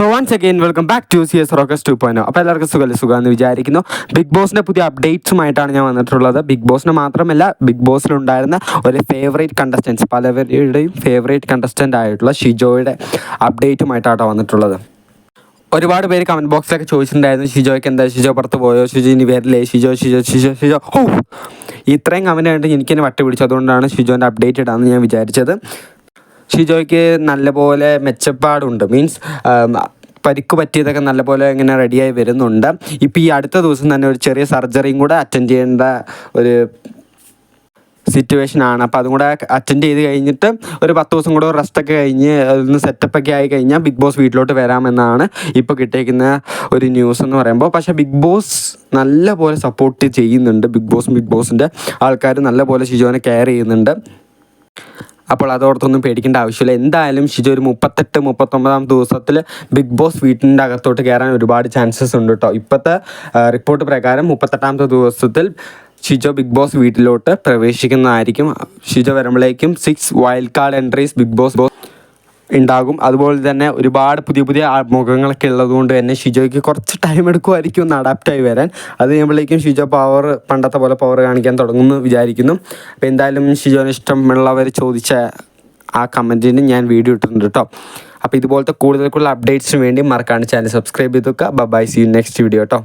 So once again welcome back to C S rocks two point അപ്പോൾ എല്ലാവർക്കും സുഖമല്ല സുഖമെന്ന് വിചാരിക്കുന്നു. Big ബോസിന്റെ പുതിയ അപ്ഡേറ്റ്സുമായിട്ടാണ് ഞാൻ വന്നിട്ടുള്ളത്. ബിഗ് ബോസിന് മാത്രമല്ല ബിഗ് ബോസിലുണ്ടായിരുന്ന ഒരു ഫേവറേറ്റ് കണ്ടസ്റ്റൻസ് പലവരുടെയും ഫേവറേറ്റ് കണ്ടസ്റ്റന്റ് ആയിട്ടുള്ള ഷിജോയുടെ അപ്ഡേറ്റുമായിട്ടാണ് വന്നിട്ടുള്ളത്. ഒരുപാട് പേര് കമന്റ് ബോക്സിലൊക്കെ ചോദിച്ചിട്ടുണ്ടായിരുന്നു ഷിജോയ്ക്ക് എന്താ? ഷിജോ പുറത്ത് പോയോ? ഷിജോ ഇനി വരില്ലേ? ഷിജോ ഷിജോ ഷിജോ ഷിജോ. ഓ ഇത്രയും കമന്റ് എനിക്ക് എനിക്കെന്നെ വട്ടി പിടിച്ചു അതുകൊണ്ടാണ് ഷിജോന്റെ അപ്ഡേറ്റ് ഇടാമെന്ന് ഞാൻ വിചാരിച്ചത്. ഷിജോയ്ക്ക് നല്ലപോലെ മെച്ചപ്പാടുണ്ട്. മീൻസ് പരിക്ക് പറ്റിയതൊക്കെ നല്ലപോലെ ഇങ്ങനെ റെഡിയായി വരുന്നുണ്ട്. ഇപ്പോൾ ഈ അടുത്ത ദിവസം തന്നെ ഒരു ചെറിയ സർജറിയും കൂടെ അറ്റൻഡ് ചെയ്യേണ്ട ഒരു സിറ്റുവേഷൻ ആണ്. അപ്പോൾ അതും കൂടെ അറ്റൻഡ് ചെയ്ത് കഴിഞ്ഞിട്ട് ഒരു പത്ത് ദിവസം കൂടെ റെസ്റ്റൊക്കെ കഴിഞ്ഞ് ഒന്ന് സെറ്റപ്പൊക്കെ ആയി കഴിഞ്ഞാൽ ബിഗ് ബോസ് വീട്ടിലോട്ട് വരാമെന്നാണ് ഇപ്പോൾ കിട്ടിയിരിക്കുന്ന ഒരു ന്യൂസ് എന്ന് പറയുമ്പോൾ. പക്ഷേ ബിഗ് ബോസ് നല്ല പോലെ സപ്പോർട്ട് ചെയ്യുന്നുണ്ട്. ബിഗ് ബോസും ബിഗ് ബോസിന്റെ ആൾക്കാർ നല്ല പോലെ ഷിജോനെ കെയർ ചെയ്യുന്നുണ്ട്. അപ്പോൾ അതോടത്തൊന്നും പേടിക്കേണ്ട ആവശ്യമില്ല. എന്തായാലും ഷിജോ ഒരു മുപ്പത്തെട്ട് മുപ്പത്തൊമ്പതാം ദിവസത്തിൽ ബിഗ് ബോസ് വീട്ടിന്റെ അകത്തോട്ട് കയറാൻ ഒരുപാട് ചാൻസസ് ഉണ്ട് കേട്ടോ ഇപ്പോഴത്തെ റിപ്പോർട്ട് പ്രകാരം മുപ്പത്തെട്ടാമത്തെ ദിവസത്തിൽ ഷിജോ ബിഗ് ബോസ് വീട്ടിലോട്ട് പ്രവേശിക്കുന്നതായിരിക്കും. ഷിജോ വരുമ്പോഴേക്കും six wild card entries big boss boss ഉണ്ടാകും. അതുപോലെ തന്നെ ഒരുപാട് പുതിയ പുതിയ മുഖങ്ങളൊക്കെ ഉള്ളതുകൊണ്ട് തന്നെ ഷിജോയ്ക്ക് കുറച്ച് ടൈം എടുക്കുമായിരിക്കും ഒന്ന് അഡാപ്റ്റ് ആയി വരാൻ. അത് കഴിയുമ്പോഴേക്കും ഷിജോ പവർ പണ്ടത്തെ പോലെ പവർ കാണിക്കാൻ തുടങ്ങുമെന്ന് വിചാരിക്കുന്നു. അപ്പോൾ എന്തായാലും ഷിജോന് ഇഷ്ടമുള്ളവർ ചോദിച്ച ആ കമന്റിന് ഞാൻ വീഡിയോ ഇട്ടിട്ടുണ്ട് കേട്ടോ അപ്പോൾ ഇതുപോലത്തെ കൂടുതൽ കൂടുതൽ അപ്ഡേറ്റ്സിന് വേണ്ടി മറക്കാണ്ട് ചാനൽ സബ്സ്ക്രൈബ് ചെയ്ത് വെക്കുക. ബൈ സി നെക്സ്റ്റ് വീഡിയോ കേട്ടോ